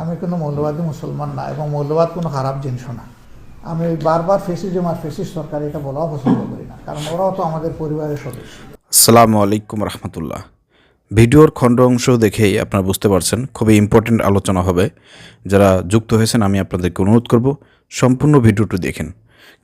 আমি কোনো মৌলবাদী মুসলমান না এবং মৌলবাদ কোনো খারাপ জিনিসও না। আমি বারবার ফেসিজম আর ফেসিস সরকার, এটা বলাও পছন্দ করি না, কারণ ওরাও তো আমাদের পরিবারের সদস্য। আসসালামু আলাইকুম রহমতুল্লাহ। ভিডিওর খণ্ড অংশ দেখেই আপনারা বুঝতে পারছেন, খুবই ইম্পর্টেন্ট আলোচনা হবে। যারা যুক্ত হয়েছেন, আমি আপনাদেরকে অনুরোধ করব, সম্পূর্ণ ভিডিওটি দেখেন,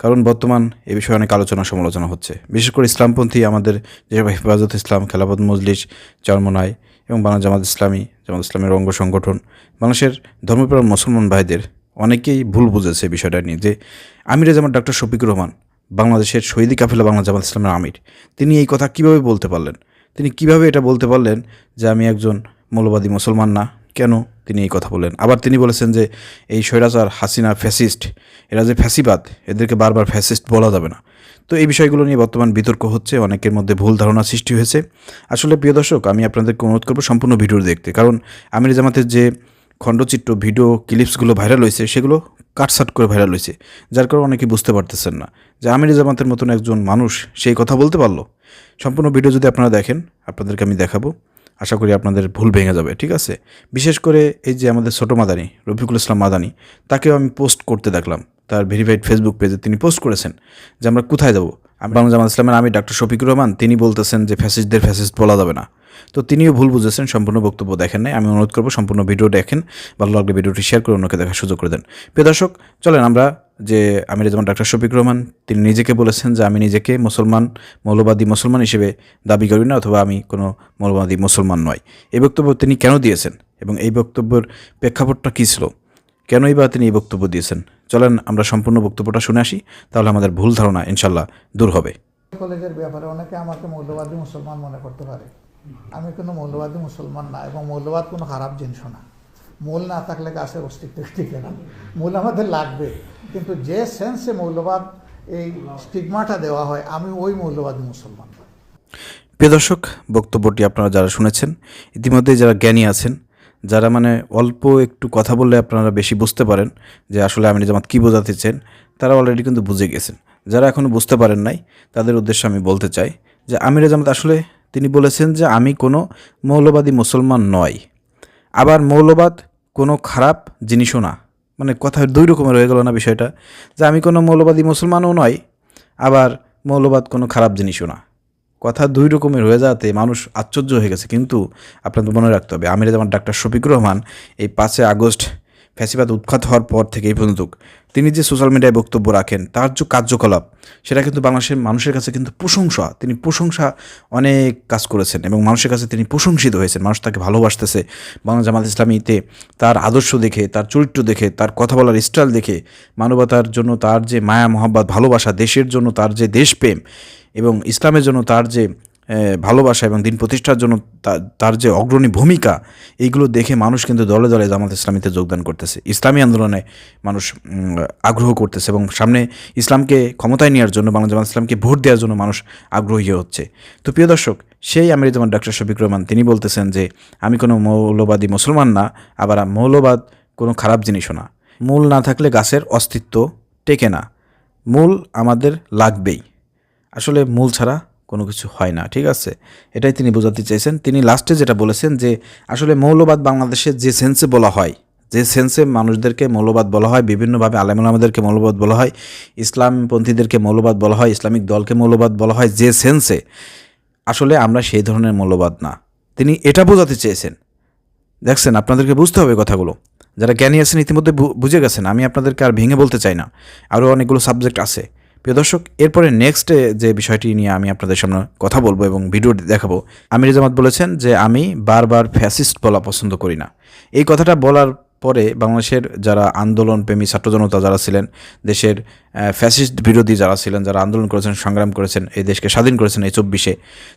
কারণ বর্তমান এ বিষয়ে অনেক আলোচনা সমালোচনা হচ্ছে। বিশেষ করে ইসলামপন্থী আমাদের যেসব হেফাজত ইসলাম, খেলাফত মজলিস চরমনায় এবং বাংলা জামাত ইসলামী, জামাত ইসলামের অঙ্গ সংগঠন, বাংলাদেশের ধর্মপ্রাণ মুসলমান ভাইদের অনেকেই ভুল বুঝেছে বিষয়টা নিয়ে যে আমিরে জামাত ডক্টর শফিকুর রহমান বাংলাদেশের শহীদি কাফেলা বাংলা জামাত ইসলামের আমির। তিনি এই কথা কীভাবে বলতে পারলেন? তিনি কীভাবে এটা বলতে পারলেন যে আমি একজন মৌলবাদী মুসলমান না? কেন তিনি এই কথা বলেন আবার তিনি বলেছেন যে এই স্বৈরাচার হাসিনা ফ্যাসিস্ট, এরা যে ফ্যাসিবাদ, এদেরকে বারবার ফ্যাসিস্ট বলা যাবে না। তো এই বিষয়গুলো নিয়ে বর্তমান বিতর্ক হচ্ছে, অনেকের মধ্যে ভুল ধারণা সৃষ্টি হয়েছে। আসলে প্রিয় দর্শক, আমি আপনাদেরকে অনুরোধ করব সম্পূর্ণ ভিডিও দেখতে, কারণ আমির জামাতের যে খণ্ডচিত্র, ভিডিও ক্লিপসগুলো ভাইরাল হয়েছে, সেগুলো কাটসাট করে ভাইরাল হয়েছে, যার কারণে অনেকে বুঝতে পারতেছেন না। যে আমির জামাতের মতন একজন মানুষ, সেই কথা বলতে পারল? সম্পূর্ণ ভিডিও যদি আপনারা দেখেন, আপনাদেরকে আমি দেখাবো। আশা করি আপনাদের ভুল ভেঙে যাবে, ঠিক আছে? বিশেষ করে এই যে আমাদের ছোটো মাদানি, রফিকুল ইসলাম মাদানি, তাকেও আমি পোস্ট করতে দেখলাম। তার ভেরিফাইড ফেসবুক পেজে তিনি পোস্ট করেছেন যে আমরা কোথায় যাব। বাংলা জামাত ইসলামের আমি ডাক্তার শফিকুর রহমান, তিনি বলতেছেন যে ফ্যাসিস্টদের ফ্যাসিস্ট বলা যাবে না। তো তিনিও ভুল বুঝেছেন, সম্পূর্ণ বক্তব্য দেখেন নাই। আমি অনুরোধ করব সম্পূর্ণ ভিডিও দেখেন, ভালো লাগলে ভিডিওটি শেয়ার করে অন্যকে দেখার সুযোগ করে দেন। প্রিয় দর্শক, চলেন আমরা যে আমির যেমন ডাক্তার শফিক রহমান, তিনি নিজেকে বলেছেন যে আমি নিজেকে মুসলমান, মৌলবাদী মুসলমান হিসেবে দাবি করি না, অথবা আমি কোনো মৌলবাদী মুসলমান নয়। এই বক্তব্য তিনি কেন দিয়েছেন এবং এই বক্তব্যের প্রেক্ষাপটটা কী ছিল? কেনই বা তিনি এই বক্তব্য দিয়েছেন? চলেন আমরা সম্পূর্ণ বক্তব্যটা শুনে আসি, তাহলে আমাদের ভুল ধারণা ইনশাল্লাহ দূর হবে। কলেজের ব্যাপারে অনেকে আমাকে মৌলবাদী মুসলমান মনে করতে পারে। আমি কোনো মৌলবাদী মুসলমান না এবং মৌলবাদ কোনো খারাপ জিনিসও না। মূল না থাকলে গাছের অস্তিত্ব টিকে না? মূল আমাদের লাগবে। কিন্তু যে সেন্সে মৌলবাদ এই স্টিগমাটা দেওয়া হয়, আমি ওই মৌলবাদী মুসলমান। প্রিয় দর্শক, বক্তব্যটি আপনারা যারা শুনেছেন ইতিমধ্যে যারা জ্ঞানী আছেন, যারা মানে অল্প একটু কথা বললে আপনারা বেশি বুঝতে পারেন যে আসলে আমির জামাত কী বোঝাতে চেন, তারা অলরেডি কিন্তু বুঝে গেছেন। যারা এখনও বুঝতে পারেন নাই, তাদের উদ্দেশ্যে আমি বলতে চাই যে আমির জামাত আসলে তিনি বলেছেন যে আমি কোনো মৌলবাদী মুসলমান নয়। আবার মৌলবাদ কোনো খারাপ জিনিসও না। মানে কথা দুই রকমের হয়ে গেল না বিষয়টা। যে আমি কোনো মৌলবাদী মুসলমানও নয়, আবার মৌলবাদ কোনো খারাপ জিনিসও না। কথা দুই রকমের হয়ে যাতে মানুষ আশ্চর্য হয়ে গেছে। কিন্তু আপনাদের মনে রাখতে হবে, আমিরা যেমন ডাক্তার শফিকুর রহমান এই পাঁচই আগস্ট ফ্যাসিবাদ উৎখাত হওয়ার পর থেকে এই পর্যন্ত তিনি যে সোশ্যাল মিডিয়ায় বক্তব্য রাখেন, তার যে কার্যকলাপ, সেটা কিন্তু বাংলাদেশের মানুষের কাছে কিন্তু প্রশংসা। তিনি প্রশংসা অনেক কাজ করেছেন এবং মানুষের কাছে তিনি প্রশংসিত হয়েছেন। মানুষ তাকে ভালোবাসতেছে। বাংলা জামাত ইসলামীতে তার আদর্শ দেখে, তার চরিত্র দেখে, তার কথা বলার স্টাইল দেখে, মানবতার জন্য তার যে মায়া, মহাব্বত, ভালোবাসা, দেশের জন্য তার যে দেশপ্রেম এবং ইসলামের জন্য তার যে ভালোবাসা এবং দিন প্রতিষ্ঠার জন্য তার যে অগ্রণী ভূমিকা, এইগুলো দেখে মানুষ কিন্তু দলে দলে জামাত ইসলামীতে যোগদান করতেছে। ইসলামী আন্দোলনে মানুষ আগ্রহ করতেছে এবং সামনে ইসলামকে ক্ষমতায় নেওয়ার জন্য বাংলা জামাত ইসলামকে ভোট দেওয়ার জন্য মানুষ আগ্রহী হচ্ছে। তো প্রিয় দর্শক, সেই আমির জামান ডাক্তার শফিক রহমান, তিনি বলতেছেন যে, আমি কোনো মৌলবাদী মুসলমান না, আবার মৌলবাদ কোনো খারাপ জিনিসও না। মূল না থাকলে গাছের অস্তিত্ব টেকে না। মূল আমাদের লাগবেই। আসলে মূল ছাড়া কোনো কিছু হয় না, ঠিক আছে? এটাই তিনি বোঝাতে চাইছেন। তিনি লাস্টে যেটা বলেছেন যে, আসলে মৌলবাদ বাংলাদেশে যে সেন্সে বলা হয়, যে সেন্সে মানুষদেরকে মৌলবাদ বলা হয়, বিভিন্নভাবে আলেমালামদেরকে মৌলবাদ বলা হয়, ইসলামপন্থীদেরকে মৌলবাদ বলা হয়, ইসলামিক দলকে মৌলবাদ বলা হয়, যে সেন্সে, আসলে আমরা সেই ধরনের মৌলবাদ না। তিনি এটা বোঝাতে চেয়েছেন। দেখছেন, আপনাদেরকে বুঝতে হবে কথাগুলো। যারা জ্ঞানী আছেন, ইতিমধ্যে বুঝে গেছেন, আমি আপনাদেরকে আর ভেঙে বলতে চাই না। আরও অনেকগুলো সাবজেক্ট আছে। প্রিয় দর্শক, এরপরে নেক্সটে যে বিষয়টি নিয়ে আমি আপনাদের সামনে কথা বলব এবং ভিডিও দেখাবো, আমির জামাত বলেছেন যে আমি বারবার ফ্যাসিস্ট বলা পছন্দ করি না। এই কথাটা বলার পরে বাংলাদেশের যারা আন্দোলনপ্রেমী ছাত্র জনতা যারা ছিলেন, দেশের ফ্যাসিস্ট বিরোধী যারা ছিলেন, যারা আন্দোলন করেছেন, সংগ্রাম করেছেন, এই দেশকে স্বাধীন করেছেন এই চব্বিশে,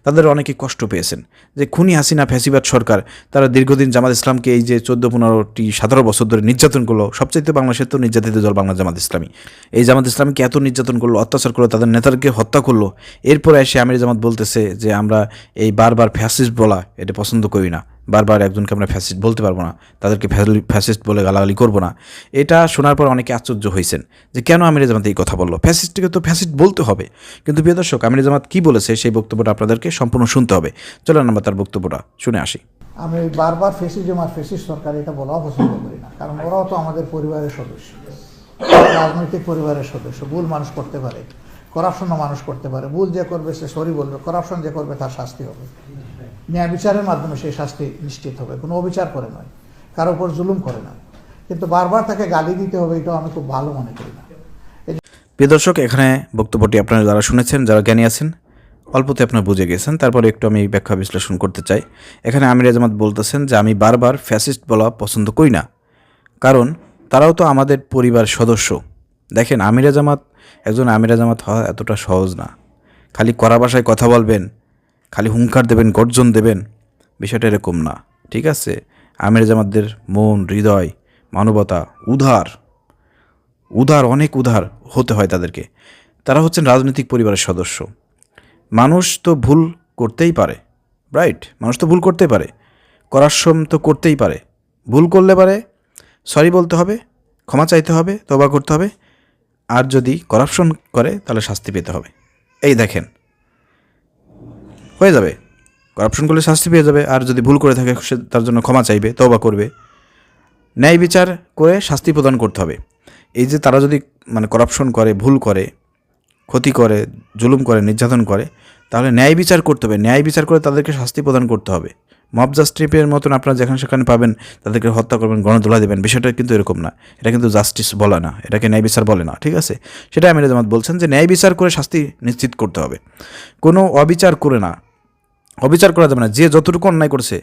তাদের অনেকে কষ্ট পেয়েছেন। যে খুনি হাসিনা ফ্যাসিবাদ সরকার, তারা দীর্ঘদিন জামাত ইসলামকে এই যে চোদ্দ পনেরোটি সতেরো বছর ধরে নির্যাতন করল, সবচাইতে বাংলাদেশের তো নির্যাতিত দল বাংলা জামাত ইসলামী। এই জামাত ইসলামীকে এত নির্যাতন করল, অত্যাচার করল, তাদের নেতাকে হত্যা করল, এরপরে এসে আমির জামাত বলতেছে যে আমরা এই বারবার ফ্যাসিস্ট বলা এটা পছন্দ করি না। বারবার একজনকে আমরা ফ্যাসিস্ট বলতে পারব না, তাদেরকে ফ্যাসিস্ট বলে গালাগালি করব না। এটা শোনার পর অনেকে আশ্চর্য হয়েছেন যে কেন আমির জামাত এই কথা বলল? ফ্যাসিস্টকে তো ফ্যাসিস্ট বলতে হবে। কিন্তু প্রিয় দর্শক, আমির জামাত কী বলেছে সেই বক্তব্যটা আপনাদেরকে সম্পূর্ণ শুনতে হবে। চলেন আমরা তার বক্তব্যটা শুনে আসি। আমি বারবার ফেসিজম আর ফেসিস সরকার এটা বলাও পছন্দ করি না, কারণ ওরাও তো আমাদের পরিবারের সদস্য, রাজনৈতিক পরিবারের সদস্য, ভুল মানুষ করতে পারে। করাপশনও মানুষ করতে পারে। ভুল যে করবে, সে সরি বলবে। করাপশন যে করবে, তার শাস্তি হবে। ন্যায় বিচারের মাধ্যমে সেই শাস্তি নিশ্চিত হবে। কোনো অবিচার করে নয়। কারও উপর জুলুম করে না। কিন্তু বারবার তাকে গালি দিতে হবে, এটাও আমি খুব ভালো মনে করি না। প্রিয় দর্শক, এখানে বক্তব্যটি আপনারা যারা শুনেছেন, যারা জ্ঞানী আছেন, অল্পতে আপনারা বুঝে গেছেন। তারপরে একটু আমি ব্যাখ্যা বিশ্লেষণ করতে চাই। এখানে আমির আজমাত বলতেছেন যে, আমি বারবার ফ্যাসিস্ট বলা পছন্দ করি না। কারণ তারাও তো আমাদের পরিবার সদস্য। দেখেন আমিরা জামাত, একজন আমির জামাত হওয়া এতটা সহজ না। খালি কড়া ভাষায় কথা বলবেন, খালি হুঙ্কার দেবেন, গর্জন দেবেন, বিষয়টা এরকম না। ঠিক আছে? আমির জামাতদের মন, হৃদয়, মানবতা, উদার। উদার অনেক উদার হতে হয় তাদেরকে। তারা হচ্ছেন রাজনৈতিক পরিবারের সদস্য। মানুষ তো ভুল করতেই পারে রাইট মানুষ তো ভুল করতেই পারে। করার করাশ্রম তো করতেই পারে। ভুল করলে পারে সরি বলতে হবে, ক্ষমা চাইতে হবে তবা করতে হবে। আর যদি করাপশন করে, তাহলে শাস্তি পেতে হবে। এই দেখেন। হয়ে যাবে। করাপশন করলে শাস্তি পেয়ে যাবে। আর যদি ভুল করে থাকে, সে তার জন্য ক্ষমা চাইবে তবা করবে। ন্যায় বিচার করে শাস্তি প্রদান করতে হবে। এই যে তারা যদি মানে করাপশন করে, ভুল করে, ক্ষতি করে, জুলুম করে, নির্যাতন করে, তাহলে ন্যায় বিচার করতে হবে। ন্যায় বিচার করে তাদেরকে শাস্তি প্রদান করতে হবে। মব জাস্টিসের মতন আপনারা যেখানে সেখানে পাবেন, তাদেরকে হত্যা করবেন গণতোলা দেবেন। বিষয়টা কিন্তু এরকম না। এটা কিন্তু জাস্টিস বলে না। এটাকে ন্যায় বিচার বলে না। ঠিক আছে? সেটা আমির জামাত বলছেন যে ন্যায় বিচার করে শাস্তি নিশ্চিত করতে হবে। কোনো অবিচার করে না। অবিচার করা যাবে না। যে যতটুকু অন্যায় করছে,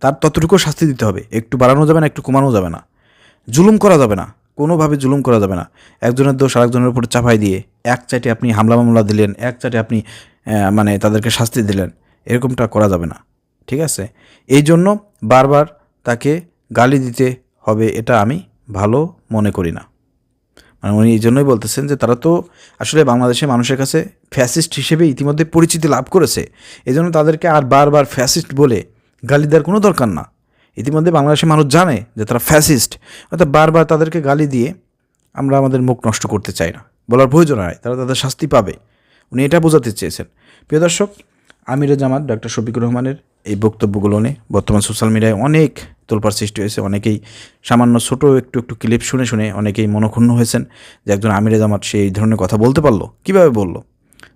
তার ততটুকু শাস্তি দিতে হবে। একটু বাড়ানো যাবে না, একটু কমানো যাবে না। জুলুম করা যাবে না। কোনোভাবে জুলুম করা যাবে না। একজনের দোষ আরেকজনের উপর চাপাই দিয়ে এক চাইটে আপনি হামলা মামলা দিলেন, এক চাইটে আপনি মানে তাদেরকে শাস্তি দিলেন। এরকমটা করা যাবে না। ঠিক আছে? এই জন্য বারবার তাকে গালি দিতে হবে এটা আমি ভালো মনে করি না। মানে উনি এই জন্যই বলতেছেন যে তারা তো আসলে বাংলাদেশের মানুষের কাছে ফ্যাসিস্ট হিসেবে ইতিমধ্যে পরিচিতি লাভ করেছে। এই জন্য তাদেরকে আর বারবার ফ্যাসিস্ট বলে গালি দেওয়ার কোনো দরকার না। ইতিমধ্যে বাংলাদেশের মানুষ জানে যে তারা ফ্যাসিস্ট, অর্থাৎ বারবার তাদেরকে গালি দিয়ে আমরা আমাদের মুখ নষ্ট করতে চাই না। বলার প্রয়োজন হয়, তারা তাদের শাস্তি পাবে। উনি এটা বোঝাতে চেয়েছেন। প্রিয় দর্শক আমিরে জামাত ডক্টর শফিকুর রহমানের এই বক্তব্যগুলো নিয়ে। বর্তমান সোশ্যাল মিডিয়ায় অনেক তোলপাড় সৃষ্টি হয়েছে। অনেকেই সামান্য ছোট একটু একটু ক্লিপ শুনে শুনে অনেকেই মনক্ষুণ্ণ হয়েছেন যে একজন আমিরে জামাত সে এই ধরনের কথা বলতে পারল। কীভাবে বলল?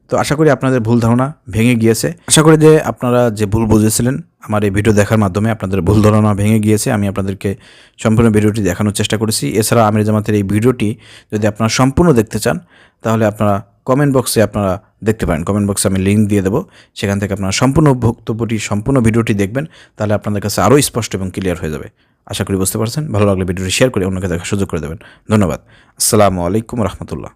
তো আশা করি আপনাদের ভুল ধারণা ভেঙে গিয়েছে। আশা করি যে আপনারা যে ভুল বুঝেছিলেন, আমার এই ভিডিও দেখার মাধ্যমে আপনাদের ভুল ধারণা ভেঙে গিয়েছে। আমি আপনাদেরকে সম্পূর্ণ ভিডিওটি দেখানোর চেষ্টা করেছি। এছাড়া আমির জামাতের এই ভিডিওটি যদি আপনারা সম্পূর্ণ দেখতে চান, তাহলে আপনারা কমেন্ট বক্সে আপনারা দেখতে পারেন। কমেন্ট বক্সে আমি লিঙ্ক দিয়ে দেবো। সেখান থেকে আপনারা সম্পূর্ণ বক্তব্যটি সম্পূর্ণ ভিডিওটি দেখবেন, তাহলে আপনাদের কাছে আরও স্পষ্ট এবং ক্লিয়ার হয়ে যাবে। আশা করি বুঝতে পারছেন। ভালো লাগলে ভিডিওটি শেয়ার করে অন্যকে দেখার সুযোগ করে দেবেন। ধন্যবাদ। আসসালামু আলাইকুম রহমতুল্লাহ।